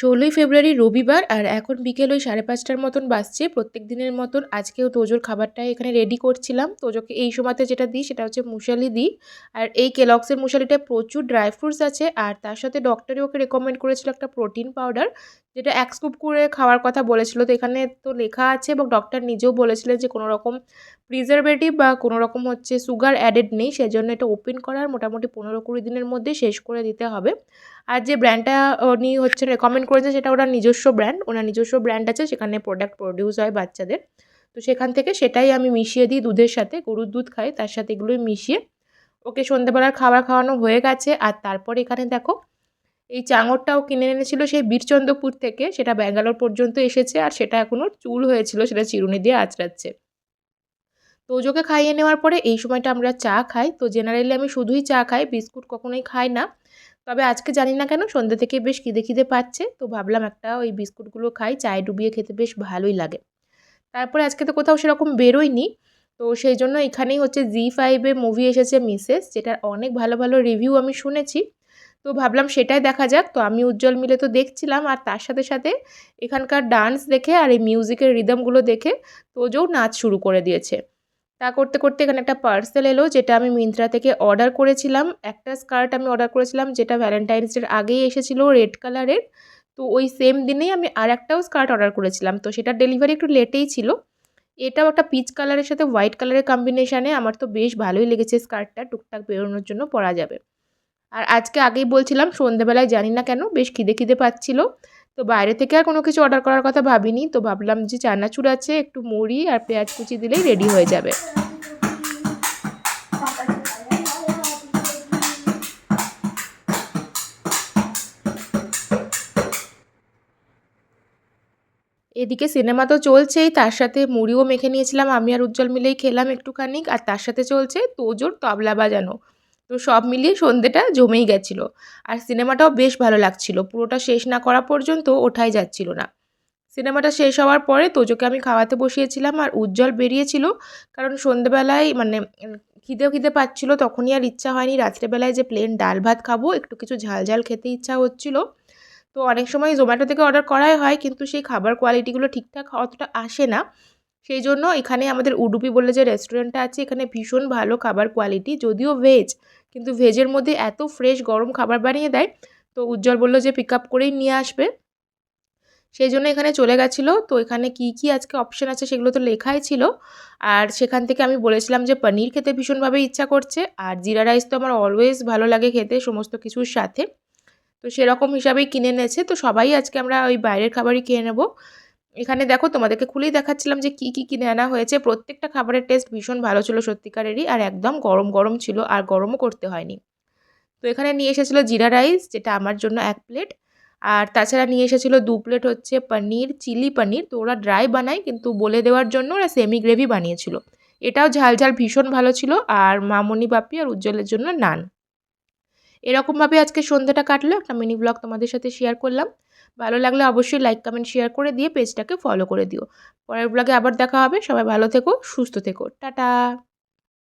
ষোলোই ফেব্রুয়ারি রবিবার আর এখন বিকেল ওই সাড়ে পাঁচটার মতন বাজছে। প্রত্যেক দিনের মতন আজকেও তোজোর খাবারটা এখানে রেডি করছিলাম। তোজোকে এই সময়তে যেটা দিই সেটা হচ্ছে মুসালি দিই। আর এই কেলক্সের মুসালিটায় প্রচুর ড্রাই ফ্রুটস আছে আর তার সাথে ডক্টরে ওকে রেকমেন্ড করেছিল একটা প্রোটিন পাউডার যেটা এক স্কুপ করে খাওয়ার কথা বলেছিল। তো এখানে তো লেখা আছে এবং ডক্টর নিজেও বলেছিলেন যে কোনো রকম প্রিজারভেটিভ বা কোনো রকম হচ্ছে সুগার অ্যাডেড নেই। সেজন্য এটা ওপেন করার মোটামুটি পনেরো কুড়ি দিনের মধ্যে শেষ করে দিতে হবে। আর যে ব্র্যান্ডটা উনি হচ্ছে রেকমেন্ড করেছে সেটা ওনার নিজস্ব ব্র্যান্ড ওনার নিজস্ব ব্র্যান্ড আছে, সেখানে প্রোডাক্ট প্রডিউস হয় বাচ্চাদের। তো সেখান থেকে সেটাই আমি মিশিয়ে দিই দুধের সাথে, গরুর দুধ খাই, তার সাথে এগুলোই মিশিয়ে। ওকে সন্ধ্যেবেলার খাবার খাওয়ানো হয়ে গেছে, আর তারপর এখানে দেখো, এই চাঙরটাও কিনে এনেছিল সেই বীরচন্দ্রপুর থেকে, সেটা ব্যাঙ্গালোর পর্যন্ত এসেছে, আর সেটা এখনও চুল হয়েছিল, সেটা চিরুনি দিয়ে আঁচড়াচ্ছে। তো ওজোকে খাইয়ে নেওয়ার পরে এই সময়টা আমরা চা খাই। তো জেনারেলি আমি শুধুই চা খাই, বিস্কুট কখনোই খাই না। তবে আজকে জানি না কেন সন্ধ্যে থেকে বেশ খিদে খিদে পাচ্ছে, তো ভাবলাম একটা ওই বিস্কুটগুলো খাই, চায়ে ডুবিয়ে খেতে বেশ ভালোই লাগে। তারপরে আজকে তো কোথাও সেরকম বেরোয়নি, তো সেই জন্য এখানেই হচ্ছে জি ফাইভে মুভি এসেছে মিসেস, যেটার অনেক ভালো ভালো রিভিউ আমি শুনেছি। তো ভাবলাম সেটাই দেখা যাক, তো আমি উজ্জ্বল মিলে তো দেখছিলাম, আর তার সাথে সাথে এখানকার ডান্স দেখে আর এই মিউজিকের রিদমগুলো দেখে তোজও নাচ শুরু করে দিয়েছে। তা করতে করতে এখানে একটা পার্সেল এলো যেটা আমি মিন্ত্রা থেকে অর্ডার করেছিলাম। একটা স্কার্ট আমি অর্ডার করেছিলাম যেটা ভ্যালেন্টাইন্স ডের আগেই এসেছিল রেড কালারের তো ওই সেম দিনেই আমি আর একটাও স্কার্ট অর্ডার করেছিলাম। তো সেটার ডেলিভারি একটু লেটেই ছিল। এটাও একটা পিচ কালারের সাথে হোয়াইট কালারের কম্বিনেশানে আমার তো বেশ ভালোই লেগেছে স্কার্টটা টুকটাক বেরোনোর জন্য পরা যাবে। আর আজকে আগেই বলছিলাম, সন্ধেবেলায় জানি না কেন, বেশ খিদে খিদে পাচ্ছিলো। তো বাইরে থেকে আর কোনো কিছু অর্ডার করার কথা ভাবিনি। তো ভাবলাম যে চানাচুর আছে, একটু মুড়ি আর পেঁয়াজ কুচি দিলেই রেডি হয়ে যাবে। এদিকে সিনেমা তো চলছেই, তার সাথে মুড়িও মেখে নিয়েছিলাম। আমি আর উজ্জ্বল মিলেই খেলাম একটুখানি, আর তার সাথে চলছে তোজোর তবলা বাজানো। তো সব মিলিয়ে সন্ধেটা জমেই গেছিল। আর সিনেমাটাও বেশ ভালো লাগছিল। পুরোটা শেষ না করা পর্যন্ত ওঠাই যাচ্ছিল না। সিনেমাটা শেষ হওয়ার পরে তোজোকে আমি খাওয়াতে বসিয়েছিলাম আর উজ্জ্বল বেরিয়েছিল। কারণ সন্ধেবেলায় মানে খিদেও খিদে পাচ্ছিলো, তখনই আর ইচ্ছা হয়নি। রাত্রেবেলায় যে প্লেন ডাল ভাত খাব, একটু কিছু ঝাল ঝাল খেতে ইচ্ছা হচ্ছিল। তো অনেক সময় জোম্যাটো থেকে অর্ডার করাই হয়, কিন্তু সেই খাবার কোয়ালিটিগুলো ঠিকঠাক অতটা আসে না। সেই জন্য এখানে আমাদের উডুপি বলে যে রেস্টুরেন্টটা আছে, এখানে ভীষণ ভালো খাবার কোয়ালিটি যদিও ভেজ কিন্তু ভেজের মধ্যে এত ফ্রেশ গরম খাবার বানিয়ে দেয়, তো উজ্জ্বল বলল যে পিক আপ করেই নিয়ে আসবে। সেই জন্য এখানে চলে গেছিল, তো এখানে কি কি আজকে অপশান আছে সেগুলো তো লেখাই ছিল। আর সেখান থেকে আমি বলেছিলাম যে পনির খেতে ভীষণভাবে ইচ্ছা করছে, আর জিরা রাইস তো আমার অলওয়েজ ভালো লাগে খেতে সমস্ত কিছুর সাথে। তো সেরকম হিসাবেই কিনে এনেছে, তো সবাই আজকে আমরা ওই বাইরের খাবারই খেয়ে নেব। এখানে দেখো তোমাদেরকে খুলেই দেখাচ্ছিলাম যে কি কি কিনে আনা হয়েছে। প্রত্যেকটা খাবারের টেস্ট ভীষণ ভালো ছিল সত্যিকারেরই আর একদম গরম গরম ছিল আর গরমও করতে হয়নি। তো এখানে নিয়ে এসেছিল জিরা রাইস যেটা আমার জন্য এক প্লেট আর তাছাড়া নিয়ে এসেছিল দু প্লেট হচ্ছে পনির চিলি পনির। তো ওরা ড্রাই বানায়, কিন্তু বলে দেওয়ার জন্য ওরা সেমি গ্রেভি বানিয়েছিল। এটাও ঝাল ঝাল ভীষণ ভালো ছিল আর মামনি বাপি আর উজ্জ্বলের জন্য নান এরকমভাবে আজকে সন্ধ্যাটা কাটলো। একটা মিনি ব্লগ তোমাদের সাথে শেয়ার করলাম। ভালো লাগলে অবশ্যই লাইক কমেন্ট শেয়ার করে দিয়ে পেজটাকে ফলো করে দিও। পরের ব্লগে আবার দেখা হবে। সবাই ভালো থেকো, সুস্থ থেকো। টাটা!